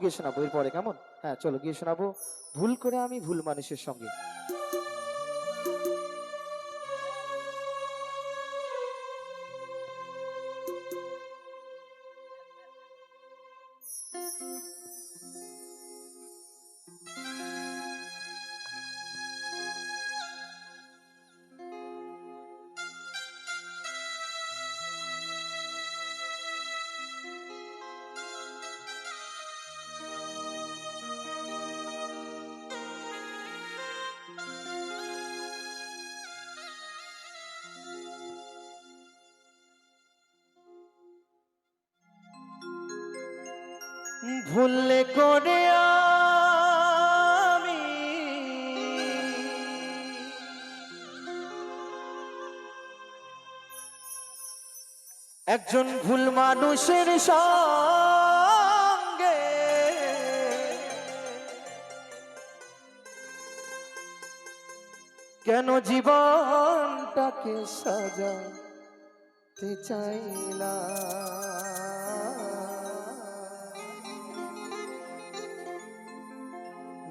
গিয়ে শোনাবো এরপরে কেমন? হ্যাঁ চলো গিয়ে শোনাবো। ভুল করে আমি ভুল মানুষের সঙ্গে। ভুলে করে আমি। একজন ভুল মানুষের সঙ্গে কেন জীবনটাকে সাজাতে চাইলাম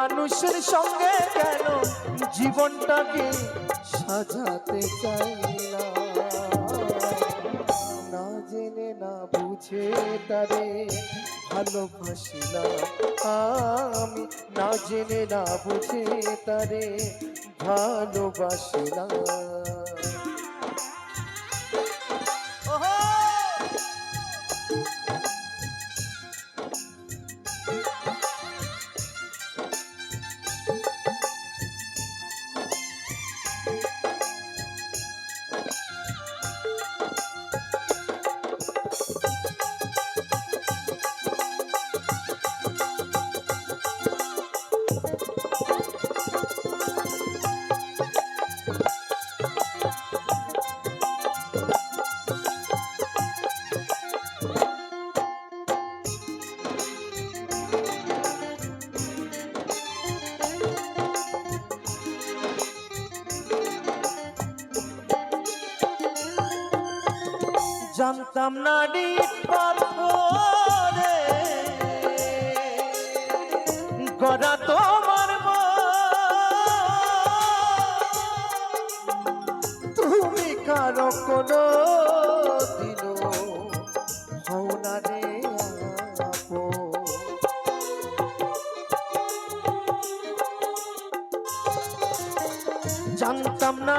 মানুষের সঙ্গে কেন জীবনটাকে সাজাতে চাই না জেনে, না বুঝে তারে ভালোবাসিলাম আমি। না জেনে, না বুঝে তারে ভালোবাসিলাম। জানতাম না পাথরে গড়া তোমার। তুমি কারও কোনো জানতাম না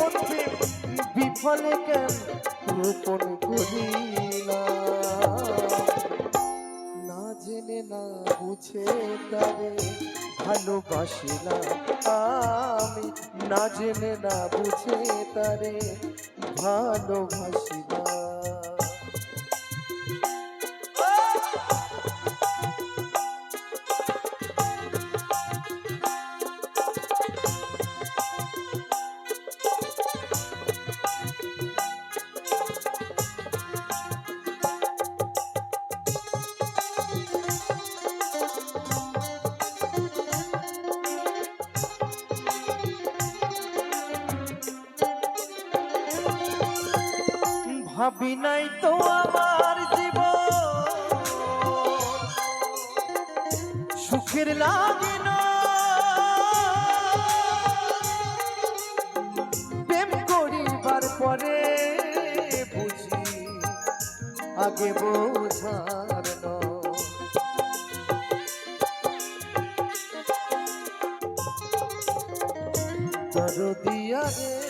পথে বিফলে কেন রোপণ করিলা না জেনে, না বুঝে তারে ভালোবাসিলা আমি। না জেনে, না বুঝে তারে ভালোবাসিলা ভাবি নাই তো আমার জীবন সুখের লাগে প্রেম করিবার পরে বুঝি আগে বোঝার। দরদিয়া রে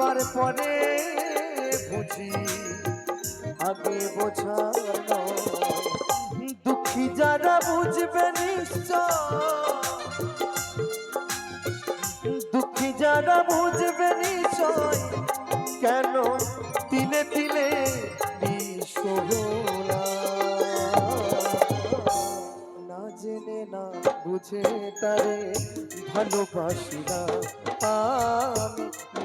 করিবার পরে বুঝি, আগে বোঝার নয়। দুঃখী যারা বুঝবে নিশ্চয়, দুঃখী যারা বুঝবে নিশ্চয়, কেন তিলে তিলে না জেনে না বুঝে তারে ভালোবাসি না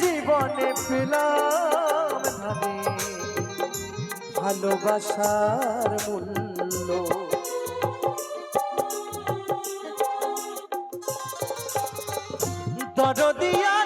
জীবনে। ভালোবাসার মূল্য। দরদিয়া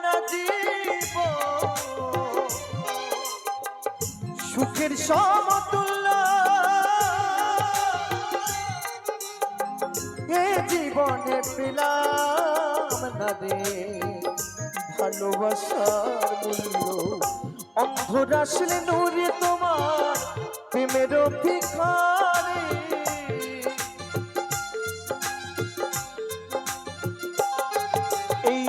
সমতুল্য। এ জীবনে পেলাম না রে ভালোবাসার মূল্য। অন্ধরাশলে নূরে তোমার প্রেমের ভিখারি এই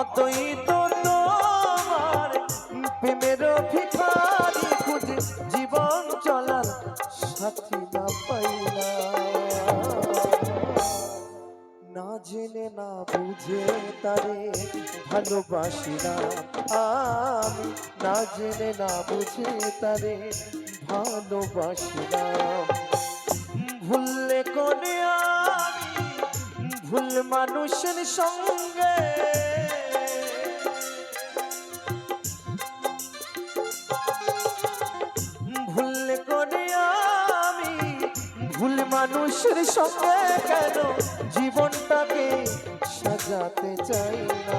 অদ্বৈত তোমার প্রেমের ভিখারি ভালোবাসি না আমি না জেনে, না বুঝে তারে ভালোবাসি না ভুললে ভুল মানুষের সঙ্গে। আমি, ভুল মানুষের সঙ্গে কেন জীবনটাকে সাজাতে চাই না?